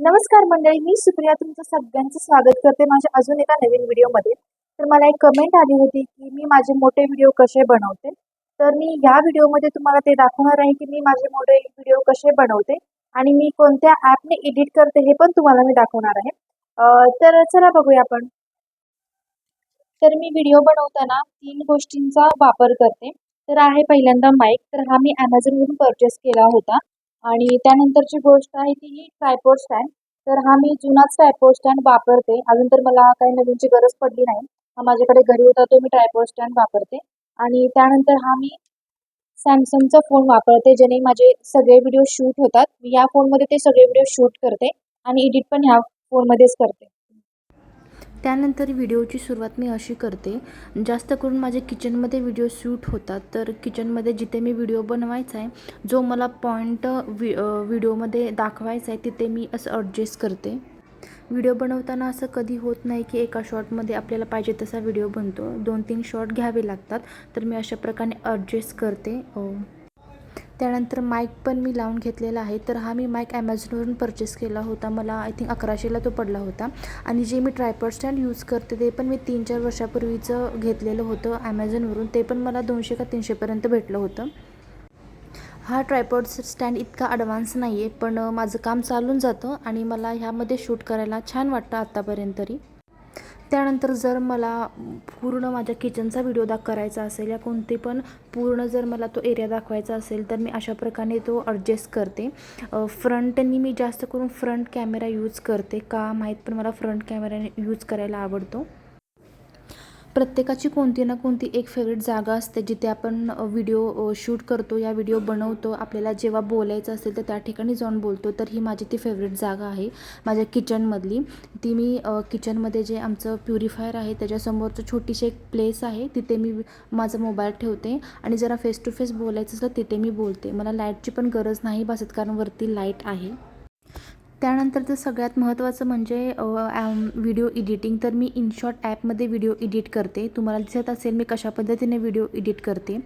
नमस्कार मंडळी मी सुप्रिया तुमचं सगळ्यांचं स्वागत करते माझ्या अजून एका नवीन व्हिडिओमध्ये. तर मला एक कमेंट आली होती की मी माझे मोठे व्हिडिओ कसे बनवते? तर मी या व्हिडिओमध्ये तुम्हाला ते दाखवणार आहे की मी माझे मोठे व्हिडिओ कसे बनवते आणि मी कोणत्या ॲपने एडिट करते हे पण तुम्हाला मी दाखवणार आहे. तर चला बघूया आपण. तर मी व्हिडिओ बनवताना तीन गोष्टींचा वापर करते. तर आहे पहिल्यांदा माईक तर हा मी ॲमेझॉनवरून परचेस केला होता. आणि त्यानंतरची गोष्ट आहे ती ही ट्रायपोड स्टँड तर हा मी जुनाच ट्रायपोड स्टँड वापरते. अजून तर मला काही नवीनची गरज पडली नाही. हा माझ्याकडे घरी होता तो मी ट्रायपोड स्टँड वापरते. आणि त्यानंतर हा मी सॅमसंगचा फोन वापरते ज्याने माझे सगळे व्हिडिओ शूट होतात. मी या फोनमध्ये ते सगळे व्हिडिओ शूट करते आणि एडिट पण ह्या फोनमध्येच करते. त्यानंतर व्हिडिओची सुरुवात मी अशी करते. जास्त करून माझे किचनमध्ये व्हिडिओ शूट होतात. तर किचनमध्ये जिथे मी व्हिडिओ बनवायचा आहे जो मला पॉईंट वि व्हिडिओमध्ये दाखवायचा आहे तिथे मी असं ॲडजस्ट करते. व्हिडिओ बनवताना असं कधी होत नाही की एका शॉटमध्ये आपल्याला पाहिजे तसा व्हिडिओ बनतो. दोन तीन शॉट घ्यावे लागतात. तर मी अशा प्रकारे ॲडजस्ट करते. हो. त्यानंतर माईक पण मी लावून घेतलेला आहे. तर हा मी माईक ॲमेझॉनवरून परचेस केला होता. मला आय थिंक अकराशेला तो पडला होता. आणि जे मी ट्रायपॉड स्टँड यूज करते ते पण मी तीन चार वर्षापूर्वीचं घेतलेलं होतं ॲमेझॉनवरून ते पण मला दोनशे का तीनशेपर्यंत भेटलं होतं. हा ट्रायपॉड स्टँड इतका ॲडव्हान्स नाही आहे पण माझं काम चालून जातं आणि मला ह्यामध्ये शूट करायला छान वाटतं आत्तापर्यंत तरी. त्यानंतर जर मला पूर्ण माझ्या किचनचा व्हिडिओ दाख करायचा असेल या कोणते पण पूर्ण जर मला तो एरिया दाखवायचा असेल तर मी अशा प्रकारे तो ॲडजस्ट करते. फ्रंटनी मी जास्त करून फ्रंट कॅमेरा यूज करते. का माहीत पण मला फ्रंट कॅमेरा यूज करायला आवडतो. प्रत्येकाची कोणती ना कोणती एक फेवरेट जागा असते जिथे आपण व्हिडिओ शूट करतो या व्हिडिओ बनवतो आपल्याला जेव्हा बोलायचं असेल तर त्या ठिकाणी जाऊन बोलतो. तर ही माझी ती फेवरेट जागा आहे माझ्या किचनमधली ती मी किचनमध्ये जे आमचं प्युरिफायर आहे त्याच्यासमोरचं छोटीशी एक प्लेस आहे तिथे मी माझा मोबाईल ठेवते आणि जरा फेस टू फेस बोलायचं असलं तिथे मी बोलते. मला लाईटची पण गरज नाही भासत कारण वरती लाइट आहे. त्यानंतर तर सगळ्यात महत्त्वाचं म्हणजे व्हिडिओ एडिटिंग. तर मी इनशॉट ॲपमध्ये व्हिडिओ एडिट करते. तुम्हाला दिसत असेल मी कशा पद्धतीने व्हिडिओ एडिट करते.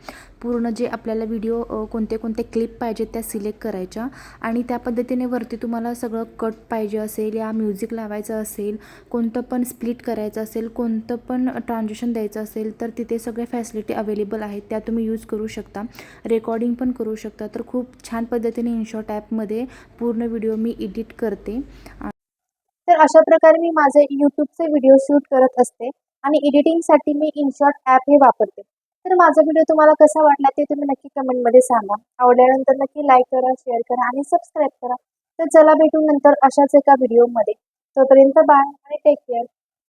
पूर्ण जे आपल्याला व्हिडिओ कोणते कोणते क्लिप पाहिजेत त्या सिलेक्ट करायच्या. आणि त्या पद्धतीने वरती तुम्हाला सगळं कट पाहिजे असेल या म्युझिक लावायचं असेल कोणतं पण स्प्लिट करायचं असेल कोणतं पण ट्रान्झॅक्शन द्यायचं असेल तर तिथे सगळ्या फॅसिलिटी अवेलेबल आहेत त्या तुम्ही यूज करू शकता. रेकॉर्डिंग पण करू शकता. तर खूप छान पद्धतीने इनशॉट ॲपमध्ये पूर्ण व्हिडिओ मी एडिट करते. तर अशा प्रकारे मी माझे यूट्यूबचे व्हिडिओ शूट करत असते. आणि एडिटिंगसाठी मी इनशॉट ॲप हे वापरते. तर माझा व्हिडिओ तुम्हाला कसा वाटला ते तुम्ही नक्की कमेंटमध्ये सांगा. आवडल्यानंतर नक्की लाईक करा शेअर करा आणि सबस्क्राईब करा. तर चला भेटू नंतर अशाच एका व्हिडिओमध्ये तोपर्यंत बाय आणि टेक केअर